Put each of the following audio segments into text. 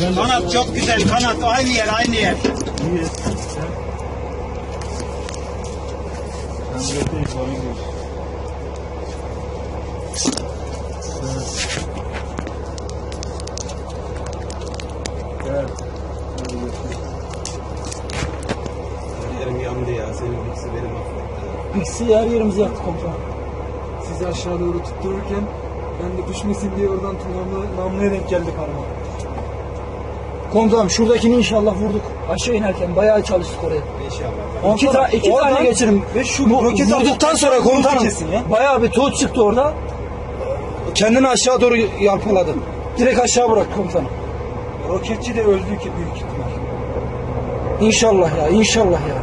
Kanat çok güzel. Kanat aynı yer aynı yer. Yerim yandı ya. Senin bilgisi benim affetti. Piksi her yerimizi yaktı komutanım. Sizi aşağı doğru tuttururken ben de düşmesin diye oradan namlu, namluya denk geldik araba. Komutanım şuradakini inşallah vurduk. Aşağı inerken bayağı çalıştık oraya. İnşallah. İki, ta iki oradan- tane geçirim. ve şu Bu- roket vurduktan sonra komutanım kesin ya. bayağı bir tuğ çıktı orada. Kendini aşağı doğru yalpaladı. Direkt aşağı bırak komutanım. Roketçi de öldü ki büyük ihtimal. İnşallah ya inşallah ya.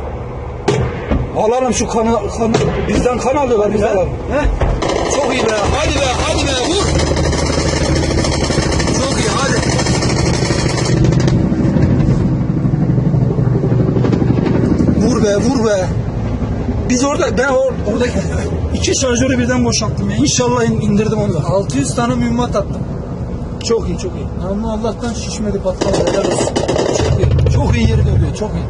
Alalım şu kanı, kanı bizden kan alıyorlar biz alalım. He? Çok iyi be hadi be hadi be vur. Çok iyi hadi. Vur be vur be. Biz orada ben or, oradaki iki şarjörü birden boşalttım ya. İnşallah in- indirdim onu da. 600 tane mühimmat attım. Çok iyi çok iyi. Namlu Allah'tan şişmedi patlamadı. Helal olsun. Çok iyi. Çok iyi yeri dövüyor çok iyi.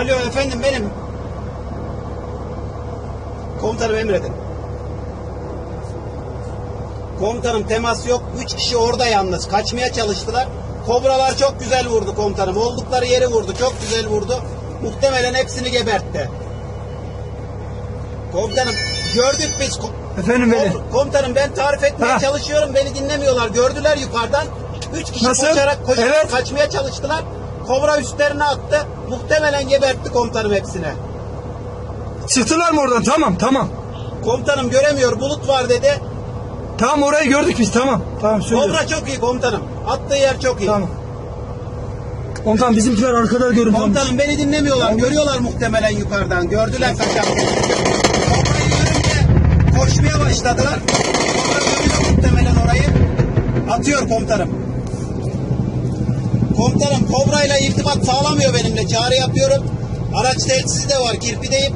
Alo efendim benim. Komutanım emredin. Komutanım temas yok. Üç kişi orada yalnız. Kaçmaya çalıştılar. Kobralar çok güzel vurdu komutanım. Oldukları yeri vurdu. Çok güzel vurdu. Muhtemelen hepsini gebertti. Komutanım gördük biz. Ko- Efendim beni. Kom- Komutanım ben tarif etmeye Ha. çalışıyorum. Beni dinlemiyorlar. Gördüler yukarıdan. Üç kişi Nasıl? koşarak koşarak Evet. kaçmaya çalıştılar. Kobra üstlerine attı. Muhtemelen gebertti komutanım hepsine. Çıktılar mı oradan? Tamam tamam. Komutanım göremiyor. Bulut var dedi. Tamam orayı gördük biz tamam. Tamam söylüyorum. Kobra çok iyi komutanım. Attığı yer çok iyi. Tamam. Komutan bizimkiler arkada görün. Komutanım beni dinlemiyorlar. Görüyorlar muhtemelen yukarıdan. Gördüler kaçan. Kobra'yı görünce koşmaya başladılar. Kobra görüyor muhtemelen orayı. Atıyor komutanım. Komutanım Kobra ile irtibat sağlamıyor benimle. Çağrı yapıyorum. Araç telsizi de var. Kirpideyim.